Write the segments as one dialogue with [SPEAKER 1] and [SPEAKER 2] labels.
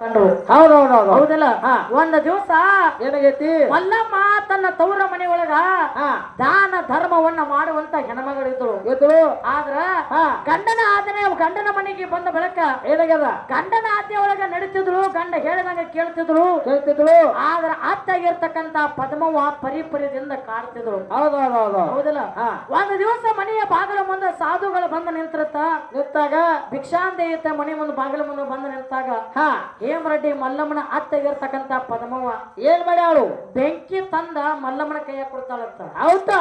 [SPEAKER 1] ಹೌದೌದೌದು.
[SPEAKER 2] ಹೌದಲ್ಲ. ಒಂದ್ ದಿವಸ
[SPEAKER 1] ಏನಾಗೈತಿ?
[SPEAKER 2] ಮಲ್ಲಮ್ಮ ತನ್ನ ತವರ ಮನೆಯೊಳಗ ದಾನ ಧರ್ಮವನ್ನ
[SPEAKER 1] ಎದ್ರು
[SPEAKER 2] ಆದ್ರ ಗಂಡನ ಆಜ್ಞೆ ಗಂಡನ ಮನೆಗೆ ಬಂದ ಬೆಳಕ
[SPEAKER 1] ಏನಾಗ್ಯದ?
[SPEAKER 2] ಗಂಡನ ಆಜ್ಞೆ ಒಳಗ ನಡೀತಿದ್ರು ಗಂಡ ಹೇಳಿದಂಗ ಕೇಳ್ತಿದ್ರು
[SPEAKER 1] ಕೇಳ್ತಿದ್ರು
[SPEAKER 2] ಆದ್ರ ಅತ್ತಾಗಿರ್ತಕ್ಕಂತ ಪದ್ಮವ ಪರಿಪರಿದಿಂದ ಕಾಡ್ತಿದ್ರು
[SPEAKER 1] ಹೌದೌದು
[SPEAKER 2] ಹೌದಲ್ಲ? ಒಂದ್ ದಿವಸ ಮನೆಯ ಬಾಗಿಲ ಮುಂದೆ ಸಾಧುಗಳು ಬಂದು ನಿಂತಿರುತ್ತ.
[SPEAKER 1] ನಿಂತಾಗ?
[SPEAKER 2] ಭಿಕ್ಷಾಂದೇಯತ ಮನೆ ಮುಂದೆ ಬಾಗಿಲ ಮುಂದೆ ಬಂದು ನಿಂತಾಗ.
[SPEAKER 1] ಹಾ.
[SPEAKER 2] ಹೇಮರೆಡ್ಡಿ ಮಲ್ಲಮ್ಮನ ಅತ್ತಾಗಿರ್ತಕ್ಕಂತ ಪದ್ಮವ
[SPEAKER 1] ಏನ್ ಮಾಡ್ಯಾಳು?
[SPEAKER 2] ಬೆಂಕಿ ತಂದ ಮಲ್ಲಮ್ಮನ ಕೈಯ ಕೊಡ್ತಾಳಂತ.
[SPEAKER 1] ಹೌದಾ?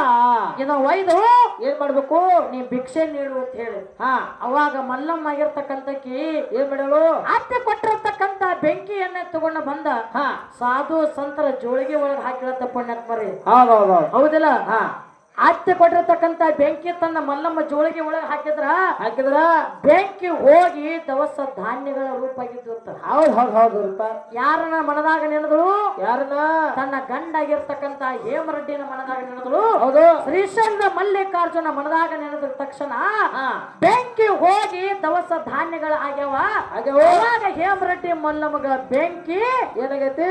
[SPEAKER 2] ಇದ ಒಯ್ದು
[SPEAKER 1] ಏನ್ ಮಾಡ್ಬೇಕು?
[SPEAKER 2] ನೀ ಭಿಕ್ಷೆ ನೀಡು ಅಂತ ಹೇಳಿ.
[SPEAKER 1] ಹಾ.
[SPEAKER 2] ಅವಾಗ ಮಲ್ಲಮ್ಮ ಆಗಿರ್ತಕ್ಕಂತಕಿ
[SPEAKER 1] ಏನ್ ಬಿಡಲು
[SPEAKER 2] ಅತ್ತೆ ಕೊಟ್ಟಿರತಕ್ಕಂತ ಬೆಂಕಿಯನ್ನ ತಗೊಂಡ ಬಂದ
[SPEAKER 1] ಹಾ.
[SPEAKER 2] ಸಾಧು ಸಂತರ ಜೋಳಿಗೆ ಒಳಗೆ ಹಾಕಿರತ್ತ ಪುಣ್ಯಾತ್ಮರಿ. ಹೌದಿಲ್ಲ?
[SPEAKER 1] ಹಾ.
[SPEAKER 2] ಅತ್ತೆ ಕೊಟ್ಟಿರತಕ್ಕಂತ ಬೆಂಕಿ ತನ್ನ ಮಲ್ಲಮ್ಮ ಜೋಳಿಗೆ ಒಳಗೆ ಹಾಕಿದ್ರ?
[SPEAKER 1] ಹಾಕಿದ್ರ?
[SPEAKER 2] ಬೆಂಕಿ ಹೋಗಿ ದವಸ ಧಾನ್ಯಗಳ ರೂಪ ಆಗಿದ್ದು
[SPEAKER 1] ಹೌದ್ ಹೌದ್ ಹೌದು ರೂಪ.
[SPEAKER 2] ಯಾರನ್ನ ಮನದಾಗ ನೆನೆದಳು
[SPEAKER 1] ಯಾರನ್ನ?
[SPEAKER 2] ತನ್ನ ಗಂಡಾಗಿರ್ತಕ್ಕಂತ ಹೇಮರೆಡ್ಡಿನ ಮನದಾಗ ನೆನೆದಳು
[SPEAKER 1] ಹೌದು.
[SPEAKER 2] ಶ್ರೀಶೈಲ ಮಲ್ಲಿಕಾರ್ಜುನ ಮನದಾಗ ನೆನೆದ ತಕ್ಷಣ ಬೆಂಕಿ ಹೋಗಿ ದವಸ ಧಾನ್ಯಗಳ ಆಗ್ಯಾವ?
[SPEAKER 1] ಆಗ್ಯಾವ.
[SPEAKER 2] ಅವಾಗ ಹೇಮರೆಡ್ಡಿ ಮಲ್ಲಮ್ಮಗ ಬೆಂಕಿ.
[SPEAKER 1] ಏನಾಗೈತಿ?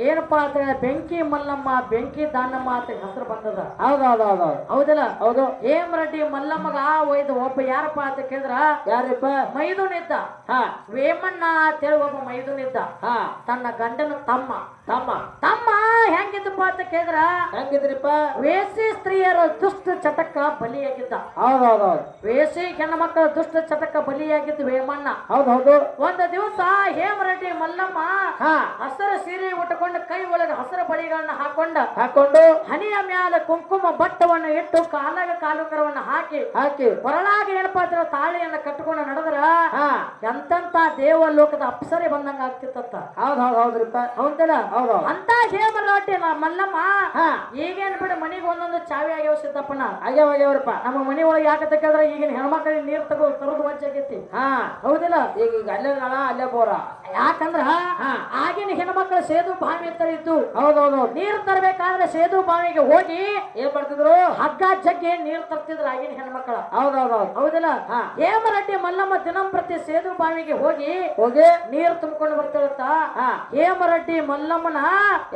[SPEAKER 2] ಏನಪ್ಪಾ ಅಂತ ಬೆಂಕಿ ಮಲ್ಲಮ್ಮ ಬೆಂಕಿ ದಾನಮ್ಮ ಅಂತ ಹೆಸರು ಬಂದದ.
[SPEAKER 1] ಹೌದೌದೌದು
[SPEAKER 2] ಹೌದಲ್ಲ?
[SPEAKER 1] ಹೌದು.
[SPEAKER 2] ಹೇಮರೆಡ್ಡಿ ಮಲ್ಲಮ್ಮಗ ಒಯ್ದು ಒಬ್ಬ ಯಾರಪ್ಪ ಅಂತ ಕೇಳಿದ್ರ?
[SPEAKER 1] ಯಾರಪ್ಪ?
[SPEAKER 2] ಮೈದುನಿದ್ದ.
[SPEAKER 1] ಹಾ.
[SPEAKER 2] ವೇಮಣ್ಣ ಅಂತೇಳಿ ಒಬ್ಬ ಮೈದುನಿದ್ದ.
[SPEAKER 1] ಹಾ.
[SPEAKER 2] ತನ್ನ ಗಂಡನ ತಮ್ಮ.
[SPEAKER 1] ತಮ್ಮ.
[SPEAKER 2] ತಮ್ಮ ಹೆಂಗಿದ್ದಪ್ಪ ಅಂತ ಕೇಳಿದ್ರ?
[SPEAKER 1] ಹೆಂಗಿದ್ರಿಪ್ಪ?
[SPEAKER 2] ವೇಸಿ ಸ್ತ್ರೀಯರ ದುಷ್ಟ ಚಟಕ್ಕ ಬಲಿಯಾಗಿದ್ದ.
[SPEAKER 1] ಹೌದೌದೌದು.
[SPEAKER 2] ವೇಸಿ ಹೆಣ್ಣು ಮಕ್ಕಳ ದುಷ್ಟ ಚಟಕ್ಕ ಬಲಿಯಾಗಿದ್ದ ವೇಮಣ್ಣ.
[SPEAKER 1] ಹೌದೌದು. ಹೌದು
[SPEAKER 2] ಒಂದು ದಿವಸ ಹೇಮರೆಡ್ಡಿ ಮಲ್ಲಮ್ಮ
[SPEAKER 1] ಹಾ.
[SPEAKER 2] ಹಸಿರು ಸೀರೆ ಉಟ್ಕೊಂಡು ಕೈ ಒಳಗೆ ಹಸಿರು ಬಳಿಗಳನ್ನ ಹಾಕೊಂಡ.
[SPEAKER 1] ಹಾಕೊಂಡು
[SPEAKER 2] ಹನಿಯ ಮ್ಯಾಲ ಕುಂಕುಮ ಬಟ್ಟವನ್ನು ಇಟ್ಟು ಕಾಲಾಗ ಕಾಲುಕರವನ್ನ ಹಾಕಿ
[SPEAKER 1] ಹಾಕಿ.
[SPEAKER 2] ಹೊರಳಾಗ ಏನಪ್ಪಾ ಅಂದ್ರೆ ತಾಳಿಯನ್ನ ಕಟ್ಟಿಕೊಂಡು ನಡೆದ್ರ
[SPEAKER 1] ಹಾ.
[SPEAKER 2] ಎಂತಂತ ದೇವಲೋಕದ ಅಪ್ಸರೆ ಬಂದಂಗ ಆಗ್ತಿತ್ತ
[SPEAKER 1] ಹೌದ್ ಹೌದ್ ಹೌದ್ರಿಪ್ಪ
[SPEAKER 2] ಹೌದಲ್ಲ?
[SPEAKER 1] ಹೌದು
[SPEAKER 2] ಅಂತ ಹೇಮರೆಡ್ಡಿ ನ- ಮಲ್ಲಮ್ಮ.
[SPEAKER 1] ಹಾ.
[SPEAKER 2] ಈಗೇನ್ ಬಿಡು ಮನಿಗೆ ಒಂದೊಂದು ಚಾವಿ ಆಗ್ಯಾವ ಸಿದ್ದಪ್ಪನ
[SPEAKER 1] ಆಗ್ಯಾವ ಆಗ್ಯಾವ್ರಪ್ಪ.
[SPEAKER 2] ನಮ್ಮ ಮನಿ ಒಳಗೆ ಕೇಳಿದ್ರೆ ಈಗಿನ ಹೆಣ್ಮಕ್ಳಿಗೆ ನೀರ್ ತಗೋ ತರೋದು ವಜ್ಜಾಗೈತಿ
[SPEAKER 1] ಹಾ.
[SPEAKER 2] ಹೌದಿಲ್ಲ?
[SPEAKER 1] ಈಗ ಈಗ ಅಲ್ಲೇ ನಾಳ ಅಲ್ಲೇ ಬೋರ.
[SPEAKER 2] ಯಾಕಂದ್ರ ಆಗಿನ ಹೆಣ್ಮಕ್ಳು ಸೇದು ಬಾವಿ ಅಂತ ಇತ್ತು
[SPEAKER 1] ಹೌದೌದು.
[SPEAKER 2] ನೀರು ತರಬೇಕಾದ್ರೆ ಸೇದು ಬಾವಿಗೆ ಹೋಗಿ
[SPEAKER 1] ಏನ್ ಮಾಡ್ತಿದ್ರು?
[SPEAKER 2] ಹಗ್ಗ ಜಗ್ಗೆ ನೀರು ತರ್ತಿದ್ರು ಆಗಿನ ಹೆಣ್ಮಕ್ಳ.
[SPEAKER 1] ಹೌದೌದೌದು.
[SPEAKER 2] ಹೌದಿಲ್ಲ? ಹೇಮರಡ್ಡಿ ಮಲ್ಲಮ್ಮ ದಿನಂಪ್ರತಿ ಸೇದು ಬಾವಿಗೆ ಹೋಗಿ
[SPEAKER 1] ಹೋಗಿ?
[SPEAKER 2] ನೀರು ತುಂಬಿಕೊಂಡು ಬರ್ತಿರುತ್ತ? ಹೇಮರೆಡ್ಡಿ ಮಲ್ಲಮ್ಮನ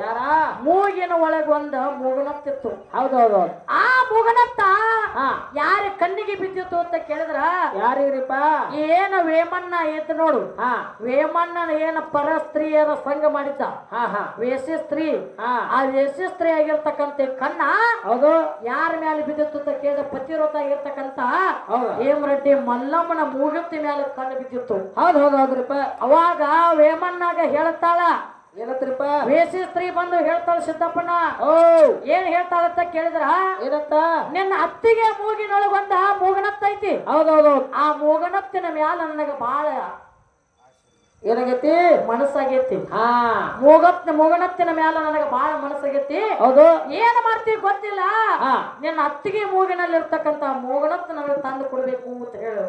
[SPEAKER 1] ಯಾರ?
[SPEAKER 2] ಮೂಗಿನ ಒಳಗೆ ಒಂದು ಮೂಗನತ್ತಿತ್ತು.
[SPEAKER 1] ಹೌದೌದೌದು.
[SPEAKER 2] ಆ ಮೂಗನತ್ತ ಯಾರ ಕಣ್ಣಿಗೆ ಬಿದ್ದಿತ್ತು ಅಂತ ಕೇಳಿದ್ರ?
[SPEAKER 1] ಯಾರಿಗ್ರಿಪ್ಪ
[SPEAKER 2] ಏನ ವೇಮಣ್ಣ ಎದ್ದು ನೋಡು.
[SPEAKER 1] ಹಾ.
[SPEAKER 2] ವೇಮಣ್ಣನ ಏನ ಪರ ಸ್ತ್ರೀಯರ ಸಂಘ ಮಾಡಿದ್ದ? ವೇಸಿ ಸ್ತ್ರೀ. ಆ ವೇಸಿ ಸ್ತ್ರೀ ಆಗಿರ್ತಕ್ಕಂತ ಕಣ್ಣ
[SPEAKER 1] ಹೌದು.
[SPEAKER 2] ಯಾರ ಮೇಲೆ ಬಿದ್ದಿತ್ತು ಅಂತ ಕೇಳಿದ ಪತಿವ್ರತ
[SPEAKER 1] ಆಗಿರ್ತಕ್ಕಂತ
[SPEAKER 2] ಹೇಮರೆಡ್ಡಿ ಮಲ್ಲಮ್ಮನ ಮೂಗತ್ತಿ ಮೇಲೆ ಕಣ್ಣು ಬಿದ್ದಿತ್ತು.
[SPEAKER 1] ಹೌದು ಹೌದು ಹೌದ್ರಿಪ್ಪ.
[SPEAKER 2] ಅವಾಗ ವೇಮಣ್ಣಾಗ ಹೇಳ್ತಾಳ
[SPEAKER 1] ಏನತ್ರಿಪ್ಪ?
[SPEAKER 2] ವೇಸಿ ಸ್ತ್ರೀ ಬಂದು ಹೇಳ್ತಾಳ ಸಿದ್ದಪ್ಪನ
[SPEAKER 1] ಓ
[SPEAKER 2] ಏನ್ ಹೇಳ್ತಾಳಂತ ಕೇಳಿದ್ರ?
[SPEAKER 1] ಏನಂತ?
[SPEAKER 2] ನಿನ್ನ ಅತ್ತಿಗೆ ಮೂಗಿನೊಳಗೊಂದ ಮೂಗನತ್ತೈತಿ.
[SPEAKER 1] ಹೌದೌದು.
[SPEAKER 2] ಆ ಮೂಗನತ್ತಿನ ಮ್ಯಾಲ ನನಗ ಬಾಳ
[SPEAKER 1] ಏನಾಗೈತಿ?
[SPEAKER 2] ಮನಸ್ಸಾಗೈತಿ.
[SPEAKER 1] ಹಾ.
[SPEAKER 2] ಮೂಗತ್ ಮೂಗನತ್ತಿನ ಮ್ಯಾಲ ನನಗ ಬಾಳ ಮನಸ್ಸಾಗೈತಿ.
[SPEAKER 1] ಹೌದು.
[SPEAKER 2] ಏನ್ ಮಾಡ್ತೀವಿ ಗೊತ್ತಿಲ್ಲ? ನಿನ್ನ ಅತ್ತಿಗೆ ಮೂಗಿನಲ್ಲಿ ಇರ್ತಕ್ಕಂತ ಮೂಗನತ್ತು ನನಗೆ ತಂದು ಕೊಡ್ಬೇಕು ಅಂತ ಹೇಳು